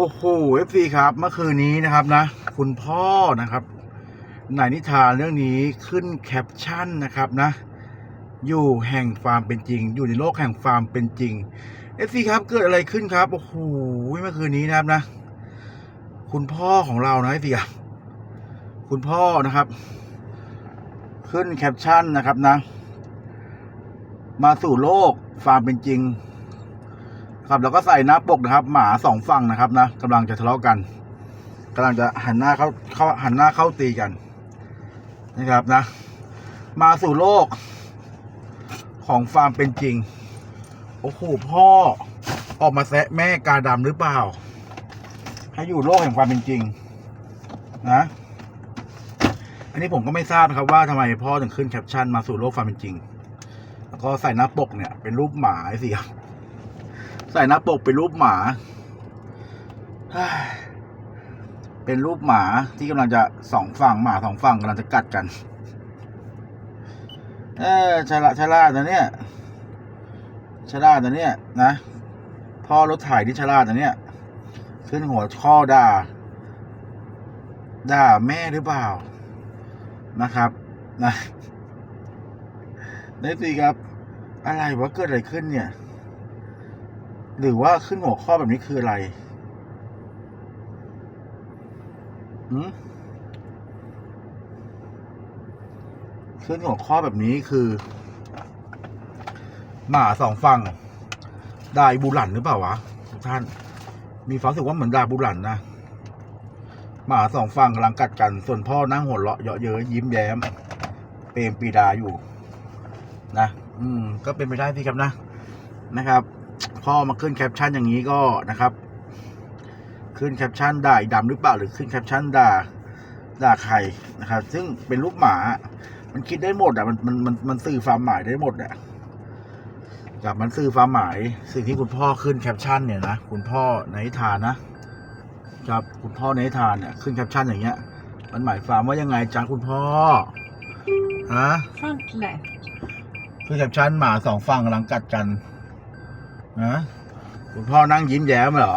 โอ้โหเอฟซีครับเมื่อคืนนี้นะครับนะ คุณพ่อนะครับในนิทานเรื่องนี้ขึ้นแคปชั่นนะครับนะ อยู่แห่งความเป็นจริง อยู่ในโลกแห่งความเป็นจริงเอฟซีครับเกิดอะไรขึ้นครับโอ้โหเมื่อคืนนี้นะครับนะ คุณพ่อของเรานะเอฟซีครับคุณพ่อนะครับ ขึ้นแคปชั่นนะครับนะ มาสู่โลกความเป็นจริง ครับแล้วก็ใส่หน้าปกนะครับ หมาสองฝั่งนะครับนะกำลังจะทะเลาะกันกำลังจะหันหน้าเข้าเข้าหันหน้าเข้าตีกันนะครับนะ มาสู่โลก ของความเป็นจริง โอ้โหพ่อออกมาแซะแม่กาดำหรือเปล่า ให้อยู่โลกแห่งความเป็นจริง นะ อันนี้ผมก็ไม่ทราบนะครับว่าทำไมพ่อถึงขึ้นแคปชั่นมาสู่โลกความเป็นจริง แล้วก็ใส่หน้าปกเนี่ย เป็นรูปหมาสิครับ ใส่หน้าปกเป็นรูปหมา เป็นรูปหมาที่กำลังจะสองฝั่งหมาสองฝั่งกำลังจะกัดกัน เออฉลาดฉลาดนะเนี่ยฉลาดนะเนี่ยนะพ่อรถถ่ายที่ฉลาดนะเนี่ยขึ้นหัวข้อด่า ด่าแม่หรือเปล่านะครับนะนี่สิครับ อะไรวะเกิดอะไรขึ้นเนี่ย หรือว่าขึ้นหัวข้อแบบนี้คืออะไรหืมขึ้นหัวข้อแบบนี้คือ หมาสองฝั่งดาบูหลันหรือเปล่าวะทุกท่าน มีความรู้สึกว่าเหมือนดาบูหลันนะหมาสองฝั่งกำลังกัดกัน ส่วนพ่อนั่งหัวเราะเยาะเย้ยยิ้มแย้ม เปรมปีดาอยู่ นะ อืม ก็เป็นไปได้สิครับนะนะครับ พ่อมาขึ้นแคปชั่นอย่างนี้ก็นะครับ ขึ้นแคปชั่นด่าไอ้ดำหรือเปล่าหรือขึ้นแคปชั่นด่าด่าใครนะครับ ซึ่งเป็นรูปหมา มันคิดได้หมดอะมันมันมันมันสื่อความหมายได้หมดอะกับมันสื่อความหมายสิ่งที่คุณพ่อขึ้นแคปชั่นเนี่ยนะคุณพ่อในนิทานนะครับคุณพ่อในนิทานเนี่ยขึ้นแคปชั่นอย่างเงี้ย มันหมายความว่ายังไงจ๊ะคุณพ่อฮะ front left คือแคปชั่นหมาสองฝั่งกำลังกัดกัน นะคุณพ่อนั่งยิ้มแย้มเหรอ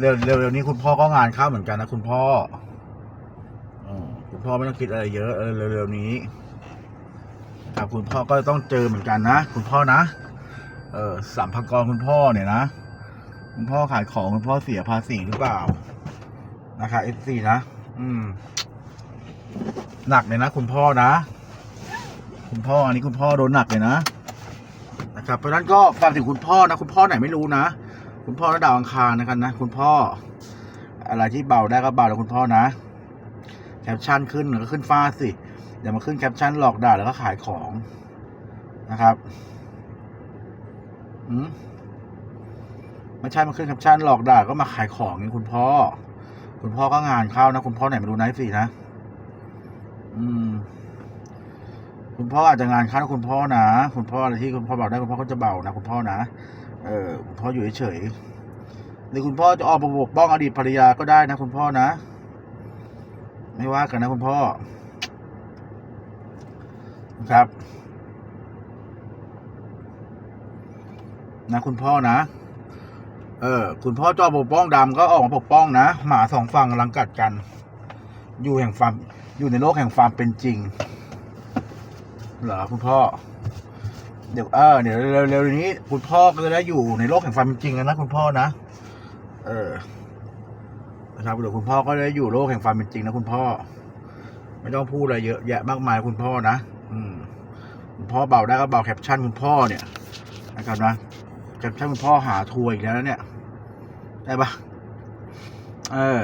เร็วๆเร็วนี้คุณพ่อก็งานเข้าเหมือนกันนะคุณพ่ออคุณพ่อไม่ต้องคิดอะไรเยอะเออเร็วๆนี้ครับคุณพ่อก็ต้องเจอเหมือนกันนะคุณพ่อนะ เออสัมภากรคุณพ่อเนี่ยนะคุณพ่อขายของคุณพ่อเสียภาษีหรือเปล่านะคะเอฟซีนะอืม หนักเลยนะคุณพ่อนะ คุณพ่ออันนี้คุณพ่อโดนหนักเลยนะ นะครับ เพราะนั้นก็ฝากถึงคุณพ่อนะ คุณพ่อไหนไม่รู้นะ คุณพ่อระดาวอังคารนะครับนะ คุณพ่อ อะไรที่เบาได้ก็เบาแล้วคุณพ่อนะ แคปชั่นขึ้นก็ขึ้นฟ้าสิอย่ามาขึ้นแคปชั่นหลอกด่าแล้วก็ขายของนะครับอืมไม่ใช่มาขึ้นแคปชั่นหลอกด่าก็มาขายของนี่คุณพ่อ คุณพ่อก็งานเข้านะ คุณพ่อไหนมาดูไนท์สินะ อืม คุณพ่ออาจจะงานค้าคุณพ่อนะ คุณพ่ออะไรที่คุณพ่อบอกได้คุณพ่อก็จะเบานะคุณพ่อนะ เออคุณพ่ออยู่เฉยๆหรือคุณพ่อจะออกมาปกป้องอดีตภรรยาก็ได้นะ คุณพ่อนะ ไม่ว่ากันนะคุณพ่อ ครับ นะ คุณพ่อนะ เออ คุณพ่อจอปกป้องดำก็ออกมาปกป้องนะหมาสองฝั่งกำลังกัดกัน อยู่แห่งความอยู่ในโลกแห่งความเป็นจริง เหรอคุณพ่อ เดี๋ยวเออเดี๋ยวเร็วๆนี้ คุณพ่อก็จะได้อยู่ในโลกแห่งความเป็นจริงแล้วนะคุณพ่อนะ เออนะครับเดี๋ยวคุณพ่อก็ได้อยู่โลกแห่งความเป็นจริงนะคุณพ่อ ไม่ต้องพูดอะไรเยอะแยะมากมายคุณพ่อนะอืมคุณพ่อเบาได้ก็เบาแคปชั่นคุณพ่อเนี่ยนะครับนะแคปชั่นคุณพ่อหาทัวร์อีกแล้วเนี่ยได้ปะเออ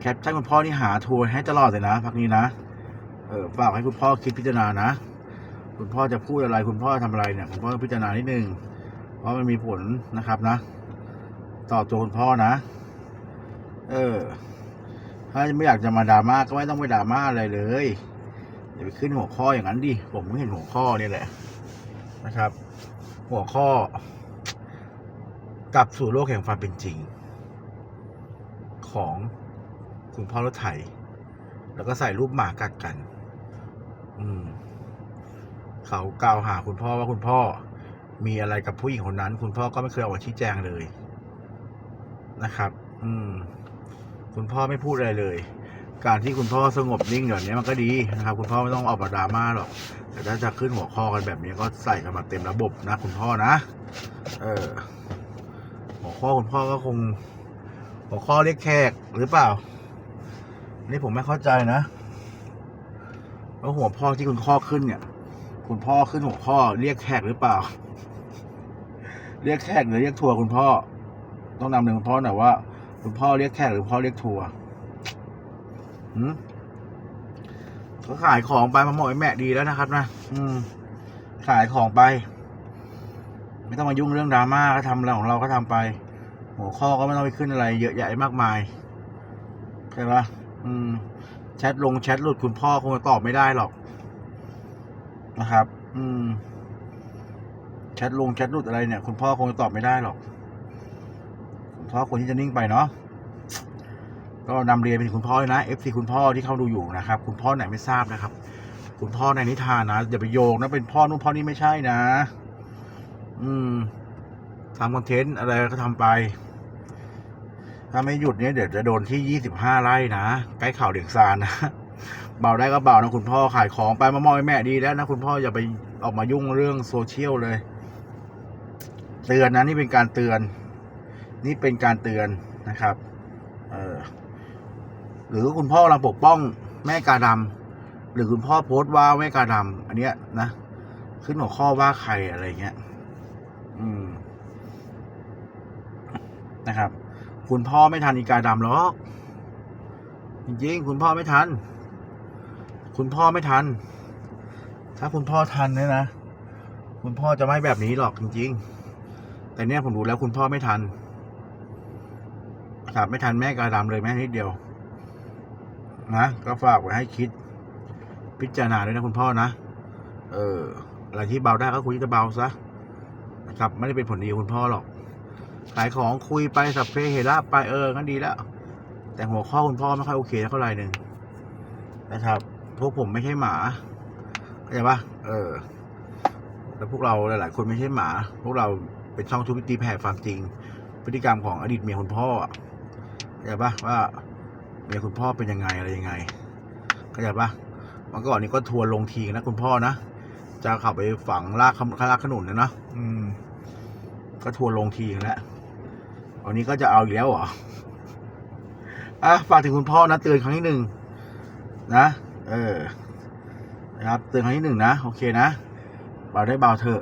แคปชั่นคุณพ่อนี่หาทัวร์ให้ตลอดเลยนะพักนี้นะ เออฝากให้คุณพ่อคิดพิจารณานะ คุณพ่อจะพูดอะไร คุณพ่อทำอะไรเนี่ยคุณพ่อพิจารณานิดนึงเพราะมันมีผลนะครับนะต่อตัวคุณพ่อนะ เออ ถ้าไม่อยากจะมาดราม่าก็ไม่ต้องไปดราม่าอะไรเลยอย่าไปขึ้นหัวข้ออย่างนั้นดิผมก็เห็นหัวข้อนี่แหละ นะครับ หัวข้อกลับสู่โลกแห่งความเป็นจริง ของคุณพ่อรถไถแล้วก็ใส่รูปหมากัดกัน อืม เขากล่าวหาคุณพ่อว่าคุณพ่อมีอะไรกับผู้หญิงคนนั้น คุณพ่อก็ไม่เคยออกมาชี้แจงเลยนะครับ อืม คุณพ่อไม่พูดอะไรเลย การที่คุณพ่อสงบนิ่งแบบนี้มันก็ดีนะครับ คุณพ่อไม่ต้องออกมาดราม่าหรอก แต่ถ้าจะขึ้นหัวข้อกันแบบนี้ก็ใส่กันมาเต็มระบบนะ คุณพ่อนะ เออ หัวข้อคุณพ่อก็คง หัวข้อเรียกแขกหรือเปล่า นี่ผมไม่เข้าใจนะว่าหัวข้อที่คุณพ่อขึ้นเนี่ย คุณพ่อขึ้นหัวข้อ เรียกแขกหรือเปล่า เรียกแขกหรือเรียกทัวร์คุณพ่อ ต้องนำเรียนคุณพ่อหน่อยว่า คุณพ่อเรียกแขกหรือคุณพ่อเรียกทัวร์หืมก็ขายของไปมาหมอยแม่ดีแล้วนะครับ นะอืม ขายของไป ไม่ต้องมายุ่งเรื่องดราม่าก็ทำอะไรของเราก็ทำไป หัวข้อก็ไม่ต้องไปขึ้นอะไร เยอะแยะมากมายใช่ปะอืมแชทลงแชทหลุดคุณพ่อคงจะตอบไม่ได้หรอก นะครับ อืมแชทลงแชทหลุดอะไรเนี่ย คุณพ่อคงจะตอบไม่ได้หรอกคุณพ่อควรที่จะนิ่งไปเนาะก็นำเรียนไปถึงคุณพ่อเลยนะ FC คุณพ่อที่เข้าดูอยู่นะครับ คุณพ่อไหนไม่ทราบนะครับ คุณพ่อในนิทานนะอย่าไปโยงนะเป็นพ่อนู่นพ่อนี่ไม่ใช่นะ อืมทำคอนเทนต์อะไรก็ทำไป ถ้าไม่หยุดเนี่ยเดี๋ยวจะโดนที่ยี่สิบห้าไร่นะใกล้ข่าวเด็กซานนะ เบาได้ก็เบานะคุณพ่อขายของไปมามอยแม่ดีแล้วนะคุณพ่ออย่าไปออกมายุ่งเรื่องโซเชียลเลย เตือนนะนี่เป็นการเตือน นี่เป็นการเตือนนะครับ เออหรือคุณพ่อกำลังปกป้องแม่กาดำหรือคุณพ่อโพสต์ว่าแม่กาดำอันเนี้ยนะขึ้นหัวข้อว่าใครอะไรเงี้ย อืม นะครับ คุณพ่อไม่ทันอีกาดำหรอกจริงๆ คุณพ่อไม่ทัน คุณพ่อไม่ทัน ถ้าคุณพ่อทันเนี่ยนะ คุณพ่อจะไม่แบบนี้หรอกจริง ๆ แต่เนี่ยผมดูแล้วคุณพ่อไม่ทันครับไม่ทันแม่กาดำเลยแม่นิดเดียว นะก็ฝากไว้ให้คิด พิจารณาด้วยนะคุณพ่อนะ เอออะไรที่เบาได้ก็คุยจะเบาซะนะครับไม่ได้เป็นผลดีคุณพ่อหรอก ขายของคุยไปสัพเพเหระไปเออก็ดีแล้ว แต่หัวข้อคุณพ่อไม่ค่อยโอเคเท่าไหร่หนึ่งนะครับ พวกผมไม่ใช่หมาเข้าใจปะเออ แล้วพวกเราหลายๆคนไม่ใช่หมา พวกเราเป็นช่องทุกวิตีแผ่ความจริง พฤติกรรมของอดีตเมียคุณพ่อเข้าใจปะว่าเมียคุณพ่อเป็นยังไงอะไรยังไงเข้าใจปะเมื่อก่อนนี้ก็ทัวร์ลงทีนะคุณพ่อนะจะขับไปฝังลากขลากขนุนนะเนาะอืม ก็ทัวร์ลงทีแล้ววันนี้ก็จะเอาอีกแล้วเหรออะฝากถึงคุณพ่อนะเตือนครั้งที่หนึ่งนะ เออ นะครับเตือนครั้งที่หนึ่งนะ โอเคนะ เบาได้เบาเถอะ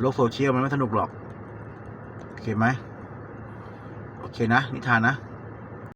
โลกโซเชียลมันไม่สนุกหรอก โอเคไหม โอเคนะ นิทานนะ